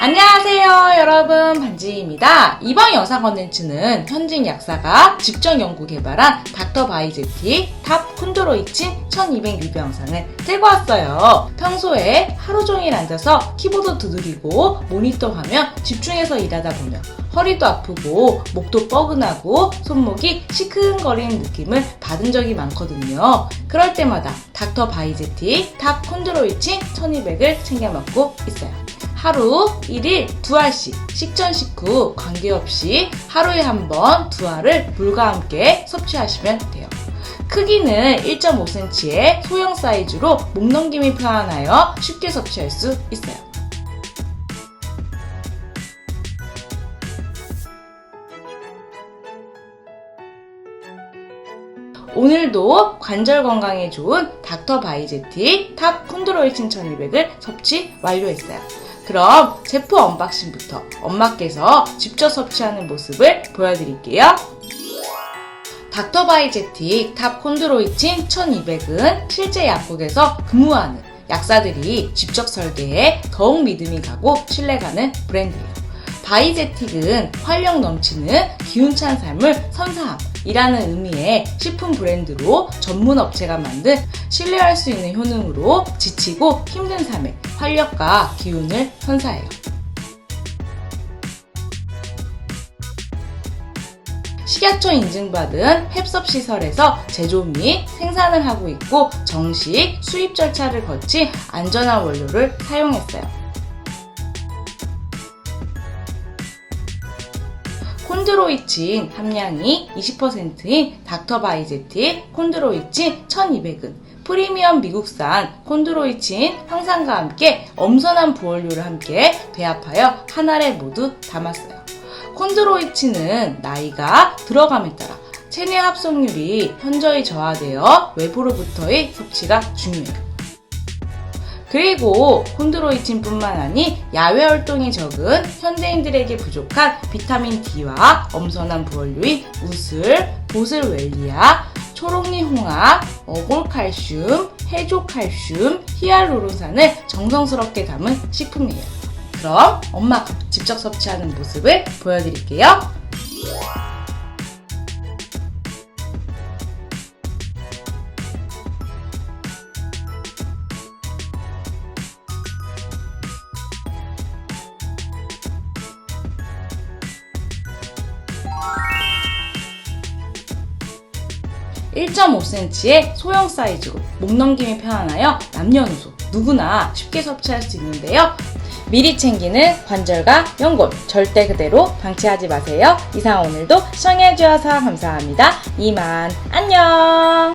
안녕하세요 여러분. 반지입니다. 이번 영상 컨텐츠는 현직 약사가 직접 연구 개발한 닥터 바이제티 탑 콘드로이친 1200 리뷰 영상을 들고 왔어요. 평소에 하루 종일 앉아서 키보드 두드리고 모니터 화면 집중해서 일하다 보면 허리도 아프고 목도 뻐근하고 손목이 시큰거리는 느낌을 받은 적이 많거든요. 그럴 때마다 닥터 바이제티 탑 콘드로이친 1200을 챙겨 먹고 있어요 하루 1일 두 알씩 식전 식후 관계없이 하루에 한 번 두 알을 물과 함께 섭취하시면 돼요. 크기는 1.5cm의 소형 사이즈로 목 넘김이 편하여 쉽게 섭취할 수 있어요. 오늘도 관절 건강에 좋은 닥터 바이제티 탑 콘드로이친 1200을 섭취 완료했어요. 그럼 제품 언박싱부터 엄마께서 직접 섭취하는 모습을 보여드릴게요. 닥터 바이제틱 탑 콘드로이친 1200은 실제 약국에서 근무하는 약사들이 직접 설계해 더욱 믿음이 가고 신뢰가는 브랜드예요. 바이제틱은 활력 넘치는 기운찬 삶을 선사함 이라는 의미의 식품 브랜드로 전문 업체가 만든 신뢰할 수 있는 효능으로 지치고 힘든 삶에 활력과 기운을 선사해요. 식약처 인증받은 햅섭 시설에서 제조 및 생산을 하고 있고 정식 수입 절차를 거친 안전한 원료를 사용했어요. 콘드로이친 함량이 20%인 닥터바이제티 콘드로이친 1200은 프리미엄 미국산 콘드로이친 황산과 함께 엄선한 부원료를 함께 배합하여 한 알에 모두 담았어요. 콘드로이친은 나이가 들어감에 따라 체내 합성률이 현저히 저하되어 외부로부터의 섭취가 중요해요. 그리고 콘드로이친뿐만 아니 야외 활동이 적은 현대인들에게 부족한 비타민 D와 엄선한 부원료인 우슬, 보슬웰리아, 초록리 홍합, 어골칼슘, 해조칼슘, 히알루론산을 정성스럽게 담은 식품이에요. 그럼 엄마가 직접 섭취하는 모습을 보여드릴게요. (1.5cm의) 소형 사이즈로 목 넘김이 편안하여 남녀노소 누구나 쉽게 섭취할 수 있는데요. 미리 챙기는 관절과 연골 절대 그대로 방치하지 마세요. 이상 오늘도 시청해주셔서 감사합니다. 이만 안녕